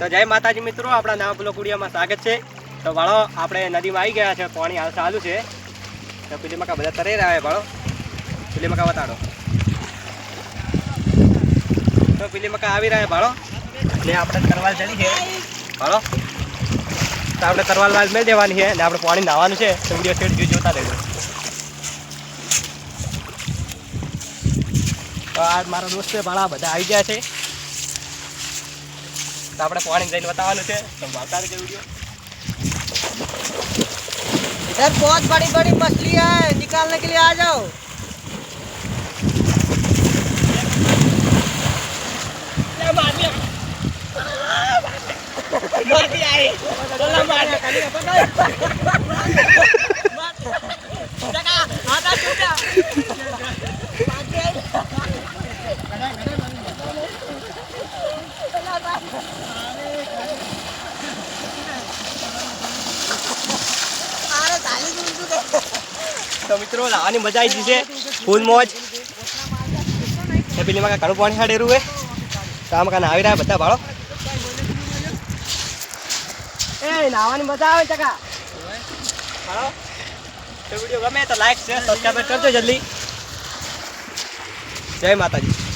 તો જય માતાજી મિત્રો, આપણા નામ પેલો કુડિયામાં સ્વાગત છે. તો વાળો, આપણે નદીમાં આવી ગયા છે, પાણી હાલ ચાલુ છે. તો પેલી મકા બધા તરી રહ્યા વાળો. પેલી મકા બતાડો. તો પેલી મકા આવી રહ્યા ભાળો ને આપણે કરવાલ ચડી છે. ભાળો તો આપણે કરવાલ વાલ મેળ દેવાની છે અને આપણે પાણી નાવાનું છે. તો વીડિયો સેટ જોતા રહેજો. તો આ મારા દોસ્ત છે ભાળા બધા આવી ગયા છે. તો આપણે પાણી જઈને બતાવવાનું છે તો આવતા રહેજો વિડીયો इधर बहुत बड़ी बड़ी मछली है निकालने के लिए आ जाओ તો મિત્રો લાવવાની મજા આવી જશે. ફૂલ મોજ. ને પેલી માં ઘણું પાણી હાડેરું હે. તો આમ કાંઈ આવી રહ્યા બધા ભાળો એ, નાવાની મજા આવે ચકા. વીડિયો ગમે તો લાઈક શેર સબસ્ક્રાઈબ કરજો જલ્દી. જય માતાજી.